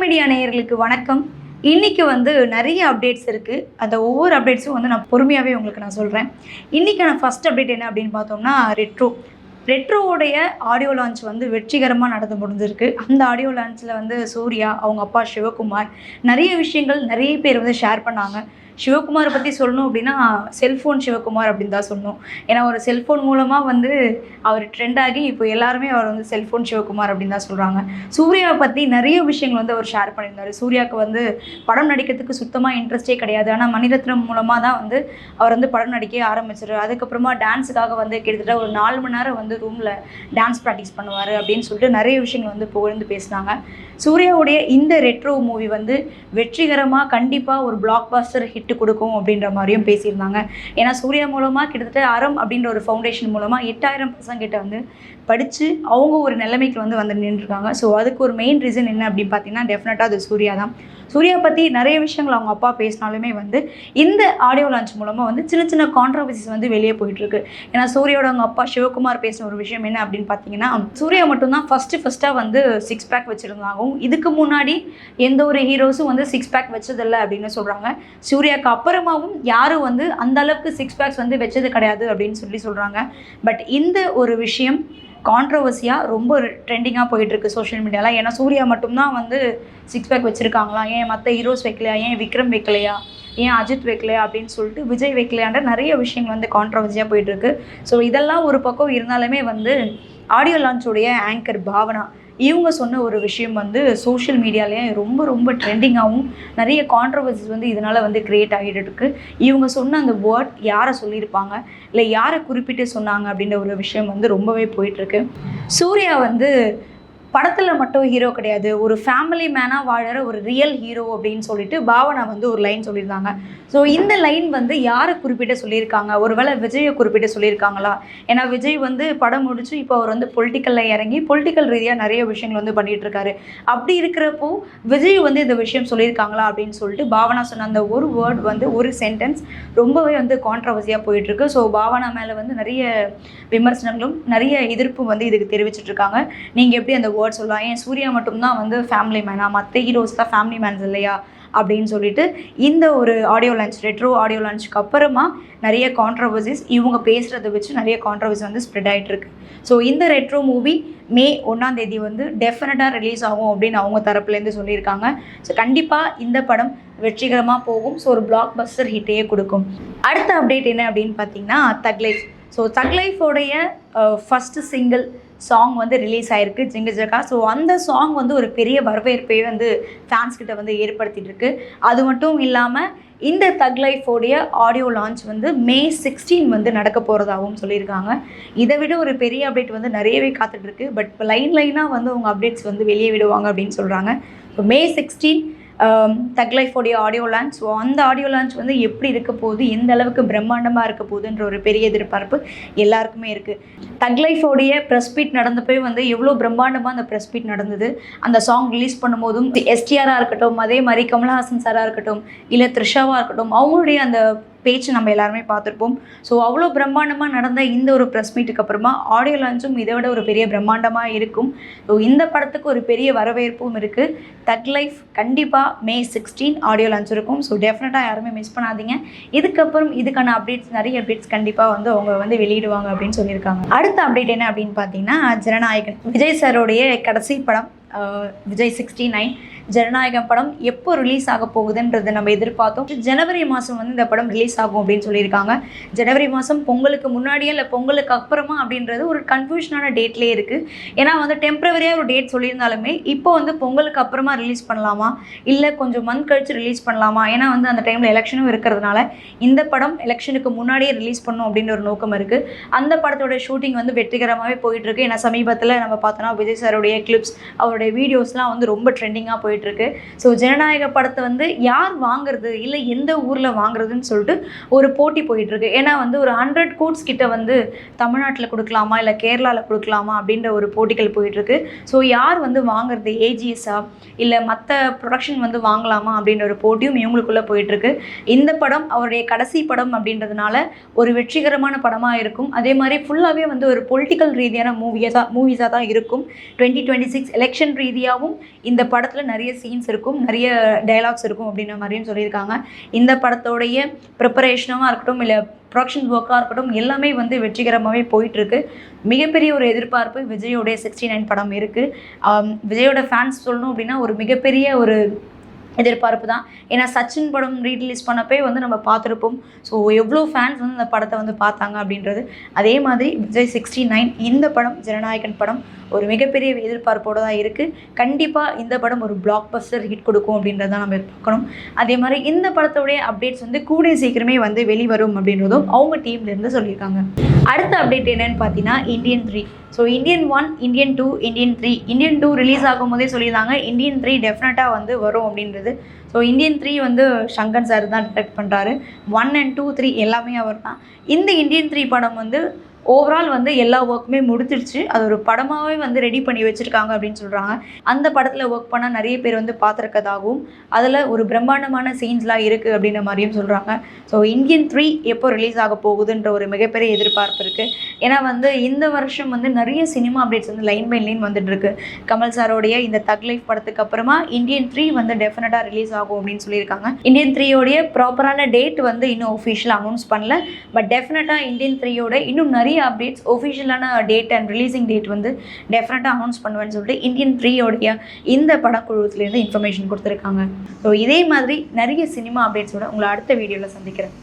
Media நேயர்களுக்கு வணக்கம். இன்றைக்கி வந்து நிறைய அப்டேட்ஸ் இருக்குது அந்த ஒவ்வொரு அப்டேட்ஸும் வந்து நான் பொறுமையாகவே உங்களுக்கு நான் சொல்கிறேன் இன்றைக்கான ஃபர்ஸ்ட் அப்டேட் என்ன அப்படின்னு பார்த்தோம்னா ரெட்ரோ ரெட்ரோவுடைய ஆடியோ லான்ச் வந்து வெற்றிகரமாக நடந்து முடிஞ்சிருக்கு. அந்த ஆடியோ லான்ச்சில் வந்து சூர்யா அவங்க அப்பா சிவகுமார் நிறைய விஷயங்கள் நிறைய பேர் வந்து ஷேர் பண்ணாங்க. சிவகுமாரை பற்றி சொல்லணும் அப்படின்னா செல்ஃபோன் சிவகுமார் அப்படின்னு தான் சொல்லணும். ஏன்னா ஒரு செல்ஃபோன் மூலமாக வந்து அவர் ட்ரெண்ட் ஆகி இப்போ எல்லாருமே அவர் வந்து செல்ஃபோன் சிவகுமார் அப்படின்னு தான் சொல்கிறாங்க சூர்யாவை பற்றி நிறைய விஷயங்கள் வந்து அவர் ஷேர் பண்ணியிருந்தார். சூர்யாவுக்கு வந்து படம் நடிக்கிறதுக்கு சுத்தமாக இன்ட்ரெஸ்டே கிடையாது. ஆனால் மணிரத்னம் மூலமாக தான் வந்து அவர் வந்து படம் நடிக்க ஆரம்பிச்சிரு அதுக்கப்புறமா டான்ஸுக்காக வந்து கிட்டத்தட்ட ஒரு நாலு மணி நேரம் வந்து ரூமில் டான்ஸ் ப்ராக்டிஸ் பண்ணுவார் அப்படின்னு சொல்லிட்டு நிறைய விஷயங்கள் வந்து புகழ்ந்து பேசினாங்க. சூர்யாவுடைய இந்த ரெட்ரோ மூவி வந்து வெற்றிகரமாக கண்டிப்பாக ஒரு பிளாக் பாஸ்டர் ஹிட் கொடுக்கும் அப்படின்ற மாதிரியும் பேசியிருந்தாங்க. ஏன்னா சூர்யா மூலமாக கிட்டத்தட்ட அறம் அப்படின்ற ஒரு ஃபவுண்டேஷன் மூலமாக எட்டாயிரம் பசங்ககிட்ட வந்து படித்து அவங்க ஒரு நிலைமைக்கு வந்து வந்து நின்றுருக்காங்க. ஸோ அதுக்கு ஒரு மெயின் ரீசன் என்ன அப்படின்னு பார்த்தீங்கன்னா டெஃபினட்டாக அது சூர்யா தான் சூர்யா பற்றி நிறைய விஷயங்கள் அவங்க அப்பா பேசினாலுமே வந்து இந்த ஆடியோ லான்ச் மூலமாக வந்து சின்ன சின்ன கான்ட்ரவர்சிஸ் வந்து வெளியே போயிட்டுருக்கு. ஏன்னா சூர்யாவோட அவங்க அப்பா சிவகுமார் பேசின ஒரு விஷயம் என்ன அப்படின்னு பார்த்தீங்கன்னா சூர்யா மட்டும்தான் ஃபஸ்ட்டு ஃபஸ்ட்டாக வந்து சிக்ஸ் பேக் வச்சுருந்தாகவும் இதுக்கு முன்னாடி எந்த ஒரு ஹீரோஸும் வந்து சிக்ஸ் பேக் வச்சதில்லை அப்படின்னு சொல்கிறாங்க சூர்யாவுக்கு அப்புறமாவும் யாரும் வந்து அந்த அளவுக்கு சிக்ஸ் பேக்ஸ் வந்து வச்சது கிடையாது அப்படின்னு சொல்லி சொல்கிறாங்க பட் இந்த ஒரு விஷயம் கான்ட்ரவர்சியாக ரொம்ப ட்ரெண்டிங்காக போயிட்டுருக்கு சோஷியல் மீடியாவில் ஏன்னா சூர்யா மட்டும்தான் வந்து சிக்ஸ் பேக் வச்சுருக்காங்களா? ஏன் மற்ற ஹீரோஸ் வைக்கலையா? ஏன் விக்ரம் வைக்கலையா? ஏன் அஜித் வைக்கலையா? அப்படின்னு சொல்லிட்டு விஜய் வைக்கலையான்ற நிறைய விஷயங்கள் வந்து கான்ட்ரவர்சியாக போயிட்டுருக்கு. ஸோ இதெல்லாம் ஒரு பக்கம் இருந்தாலுமே வந்து ஆடியோ லான்ச்சுடைய ஆங்கர் பாவனா. இவங்க சொன்ன ஒரு விஷயம் வந்து சோஷியல் மீடியாலேயே ரொம்ப ரொம்ப ட்ரெண்டிங்காகவும் நிறைய கான்ட்ரவர்சிஸ் வந்து இதனால் வந்து க்ரியேட் ஆகிட்டு இருக்கு. இவங்க சொன்ன அந்த வேர்ட் யாரை சொல்லியிருப்பாங்க? இல்லை யாரை குறிப்பிட்டு சொன்னாங்க அப்படின்ற ஒரு விஷயம் வந்து ரொம்பவே போயிட்டுருக்கு சூர்யா வந்து படத்தில் மட்டும் ஹீரோ கிடையாது. ஒரு ஃபேமிலி மேனாக வாழற ஒரு ரியல் ஹீரோ அப்படின்னு சொல்லிட்டு பாவனா வந்து ஒரு லைன் சொல்லியிருந்தாங்க. ஸோ இந்த லைன் வந்து யாரை குறிப்பிட்டு சொல்லியிருக்காங்க? ஒருவேளை விஜயை குறிப்பிட்டு சொல்லியிருக்காங்களா? ஏன்னா விஜய் வந்து படம் முடிச்சு இப்போ அவர் வந்து பொலிட்டிக்கலில் இறங்கி பொலிட்டிக்கல் ரீதியாக நிறைய விஷயங்கள் வந்து பண்ணிட்டு இருக்காரு அப்படி இருக்கிறப்போ விஜய் வந்து இந்த விஷயம் சொல்லியிருக்காங்களா அப்படின்னு சொல்லிட்டு பாவனா சொன்ன அந்த ஒரு வேர்ட் வந்து ஒரு சென்டென்ஸ் ரொம்பவே வந்து கான்ட்ரவர்சியாக போயிட்டுருக்கு. ஸோ பாவனா மேலே வந்து நிறைய விமர்சனங்களும் நிறைய எதிர்ப்பும் வந்து இதுக்கு தெரிவிச்சிட்டு இருக்காங்க நீங்கள் எப்படி அந்த வேர்ட் சொல்லலாம் ஏன் சூர்யா மட்டும்தான் வந்து ஃபேமிலி மேனா மற்ற ஹீரோஸ் தான் ஃபேமிலி மேன்ஸ் இல்லையா? அப்படின்னு சொல்லிட்டு இந்த ஒரு ஆடியோ லான்ச் ரெட்ரோ ஆடியோ லான்ச்சுக்கு அப்புறமா நிறைய கான்ட்ரவர்சிஸ் இவங்க பேசுகிறத வச்சு நிறைய கான்ட்ரவர்சி வந்து ஸ்ப்ரெட் ஆகிட்டுருக்கு ஸோ இந்த ரெட்ரோ மூவி மே ஒன்றாம் தேதி வந்து டெஃபினட்டாக ரிலீஸ் ஆகும் அப்படின்னு அவங்க தரப்புலேருந்து சொல்லியிருக்காங்க. ஸோ கண்டிப்பாக இந்த படம் வெற்றிகரமாக போகும். ஸோ ஒரு பிளாக் பஸ்டர் ஹிட்டையே கொடுக்கும். அடுத்த அப்டேட் என்ன அப்படின்னு பார்த்தீங்கன்னா தக்லைஃப் ஸோ தக் லைஃபோடைய ஃபஸ்ட்டு சிங்கிள் சாங் வந்து ரிலீஸ் ஆயிருக்கு ஜிங்க ஜகா ஸோ அந்த சாங் வந்து ஒரு பெரிய வரவேற்பை வந்து ஃபேன்ஸ்கிட்ட வந்து ஏற்படுத்திட்டு இருக்கு. அது மட்டும் இல்லாமல் இந்த தக் லைஃபோடைய ஆடியோ லான்ச் வந்து மே சிக்ஸ்டீன் வந்து நடக்க போகிறதாகவும் சொல்லியிருக்காங்க. இதை விட ஒரு பெரிய அப்டேட் வந்து நிறையவே காத்துட்ருக்கு பட் இப்போ லைன் லைனாக வந்து அவங்க அப்டேட்ஸ் வந்து வெளியே விடுவாங்க அப்படின்னு சொல்கிறாங்க ஸோ மே சிக்ஸ்டீன் Um, தக் லைஃபோடைய ஆடியோ லான்ச் ஸோ அந்த ஆடியோ லான்ச் வந்து எப்படி இருக்க போகுது? எந்த அளவுக்கு பிரம்மாண்டமாக இருக்க போகுதுன்ற ஒரு பெரிய எதிர்பார்ப்பு எல்லாருக்குமே இருக்குது தக் லைஃபோடைய ப்ரெஸ் மீட் போய் வந்து எவ்வளோ பிரம்மாண்டமாக அந்த ப்ரெஸ் மீட் நடந்தது. அந்த சாங் ரிலீஸ் பண்ணும்போதும் எஸ்டிஆராக இருக்கட்டும் அதே மாதிரி கமல்ஹாசன் சாராக இருக்கட்டும் இல்லை த்ரிஷாவாக இருக்கட்டும் அவங்களுடைய அந்த பேச்சு நம்ம எல்லாருமே பார்த்துருப்போம். ஸோ அவ்வளோ பிரம்மாண்டமாக நடந்த இந்த ஒரு ப்ரெஸ் மீட்டுக்கு அப்புறமா ஆடியோ லான்ச்சும் இதை விட ஒரு பெரிய பிரம்மாண்டமாக இருக்கும். ஸோ இந்த படத்துக்கு ஒரு பெரிய வரவேற்பும் இருக்குது தக் லைஃப் கண்டிப்பாக மே சிக்ஸ்டீன் ஆடியோ லான்ச் இருக்கும். ஸோ டெஃபினட்டாக யாருமே மிஸ் பண்ணாதீங்க. இதுக்கப்புறம் இதுக்கான அப்டேட்ஸ் நிறைய அப்டேட்ஸ் கண்டிப்பாக வந்து அவங்க வந்து வெளியிடுவாங்க அப்படின்னு சொல்லியிருக்காங்க. அடுத்த அப்டேட் என்ன அப்படின்னு பார்த்தீங்கன்னா ஜனநாயகன். விஜய் சாரோடைய கடைசி படம் விஜய் சிக்ஸ்டி நைன் ஜனநாயகம் படம் எப்போ ரிலீஸ் ஆக போகுதுன்றதை நம்ம எதிர்பார்த்தோம். ஜனவரி மாதம் வந்து இந்த படம் ரிலீஸ் ஆகும் அப்படின்னு சொல்லியிருக்காங்க. ஜனவரி மாதம் பொங்கலுக்கு முன்னாடியே இல்லை பொங்கலுக்கு அப்புறமா அப்படின்றது ஒரு கன்ஃபியூஷனான டேட்லேயே இருக்குது ஏன்னா வந்து டெம்பரவரியாக ஒரு டேட் சொல்லியிருந்தாலுமே இப்போ வந்து பொங்கலுக்கு அப்புறமா ரிலீஸ் பண்ணலாமா? இல்லை கொஞ்சம் மந்த் கழித்து ரிலீஸ் பண்ணலாமா? ஏன்னா வந்து அந்த டைமில் எலெக்ஷனும் இருக்கிறதுனால இந்த படம் எலெக்ஷனுக்கு முன்னாடியே ரிலீஸ் பண்ணும் அப்படின்ற ஒரு நோக்கம் இருக்குது அந்த படத்தோட ஷூட்டிங் வந்து வெற்றிகரமாகவே போயிட்டுருக்கு ஏன்னா சமீபத்தில் நம்ம பார்த்தோன்னா விஜய் சாருடைய கிளிப்ஸ் அவருடைய வீடியோஸ்லாம் வந்து ரொம்ப ட்ரெண்டிங்காக போயிட்டு இருக்கு ஸோ ஜனநாயக படத்தை வந்து யார் வாங்குறது? இல்லை எந்த ஊரில் வாங்குறதுன்னு சொல்லிட்டு ஒரு போட்டி போயிட்டு இருக்கு ஏன்னா வந்து ஒரு ஹண்ட்ரட் கோட்ஸ் கிட்ட வந்து தமிழ்நாட்டில் கொடுக்கலாமா? இல்லை கேரளாவில் கொடுக்கலாமா? அப்படின்ற ஒரு போட்டிகள் போயிட்டு இருக்கு ஸோ யார் வந்து வாங்குறது? ஏஜிஎஸ்ஸா இல்லை மற்ற ப்ரொடக்ஷன் வந்து வாங்கலாமா? அப்படின்ற ஒரு போட்டியும் இவங்களுக்குள்ளே போயிட்டு இருக்கு இந்த படம் அவருடைய கடைசி படம் அப்படின்றதுனால ஒரு வெற்றிகரமான படமாக இருக்கும். அதே மாதிரி ஃபுல்லாகவே வந்து ஒரு பொலிட்டிக்கல் ரீதியான மூவியாக தான் மூவிஸாக தான் இருக்கும். டுவெண்ட்டி டுவெண்ட்டி சிக்ஸ் எலெக்ஷன் ரீதியாகவும் இந்த படத்தில் நிறைய நிறைய சீன்ஸ் இருக்கும் நிறைய டைலாக்ஸ் இருக்கும் அப்படின்ற மாதிரியும் சொல்லியிருக்காங்க. இந்த படத்தோடைய ப்ரிப்பரேஷனாக இருக்கட்டும் இல்லை ப்ரொடக்ஷன் ஒர்க்காக இருக்கட்டும் எல்லாமே வந்து வெற்றிகரமாகவே போயிட்டுருக்கு. மிகப்பெரிய ஒரு எதிர்பார்ப்பு விஜயோடைய சிக்ஸ்டி நைன் படம் இருக்குது விஜயோட ஃபேன்ஸ் சொல்லணும் அப்படின்னா ஒரு மிகப்பெரிய ஒரு எதிர்பார்ப்பு தான் ஏன்னா சச்சின் படம் ரீரிலீஸ் பண்ணப்பே வந்து நம்ம பார்த்துருப்போம். ஸோ எவ்வளோ ஃபேன்ஸ் வந்து இந்த படத்தை வந்து பார்த்தாங்க அப்படின்றது. அதே மாதிரி விஜய் சிக்ஸ்டி நைன் இந்த படம் ஜனநாயகன் படம் ஒரு மிகப்பெரிய எதிர்பார்ப்போடு தான் இருக்குது கண்டிப்பாக இந்த படம் ஒரு பிளாக் பஸ்டர் ஹிட் கொடுக்கும் அப்படின்றத நம்ம பார்க்கணும். அதே மாதிரி இந்த படத்தோடைய அப்டேட்ஸ் வந்து கூடிய சீக்கிரமே வந்து வெளிவரும் அப்படின்றதும் அவங்க டீம்லேருந்து சொல்லியிருக்காங்க. அடுத்த அப்டேட் என்னன்னு பார்த்தீங்கன்னா Indian three so Indian one Indian two Indian three Indian two release ஆகும் போதே சொல்லியிருந்தாங்க. இந்தியன் த்ரீ டெஃபினட்டாக வந்து வரும் அப்படின்றது. ஸோ இந்தியன் த்ரீ வந்து சங்கர் சார் தான் டிரெக்ட் பண்ணுறாரு ஒன் அண்ட் டூ த்ரீ எல்லாமே அவர் தான் இந்த இந்தியன் த்ரீ படம் வந்து ஓவரால் வந்து எல்லா ஒர்க்குமே முடிச்சிருச்சு அது ஒரு படமாகவே வந்து ரெடி பண்ணி வச்சுருக்காங்க அப்படின்னு சொல்கிறாங்க அந்த படத்தில் ஒர்க் பண்ணால் நிறைய பேர் வந்து பார்த்துருக்கதாகவும் அதில் ஒரு பிரம்மாண்டமான சீன்ஸ்லாம் இருக்குது அப்படின்ற மாதிரியும் சொல்கிறாங்க ஸோ இந்தியன் த்ரீ எப்போ ரிலீஸ் ஆக போகுதுன்ற ஒரு மிகப்பெரிய எதிர்பார்ப்பு இருக்குது ஏன்னா வந்து இந்த வருஷம் வந்து நிறைய சினிமா அப்டேட்ஸ் வந்து லைன் பை லைன் வந்துட்டுருக்கு கமல் சாரோடைய இந்த தக் லைஃப் படத்துக்கு அப்புறமா இந்தியன் த்ரீ வந்து டெஃபினட்டாக ரிலீஸ் ஆகும் அப்படின்னு சொல்லியிருக்காங்க. இந்தியன் த்ரீயோடைய ப்ராப்பரான டேட் வந்து இன்னும் ஒஃபிஷியல் அனௌன்ஸ் பண்ணல. பட் டெஃபினட்டாக இந்தியன் த்ரீயோட இன்னும் நிறைய அப்டேட்ஸ் ஒஃபிஷியலான டேட் அண்ட் ரிலீசிங் டேட் வந்து டெஃபரெண்ட்டாக அனௌன்ஸ் பண்ணுவேன்னு சொல்லிட்டு இந்தியன் த்ரீயோடைய இந்த படக்குழுத்துலேருந்து இன்ஃபர்மேஷன் கொடுத்துருக்காங்க. ஸோ இதே மாதிரி நிறைய சினிமா அப்டேட்ஸோட உங்களை அடுத்த வீடியோவில் சந்திக்கிறேன்.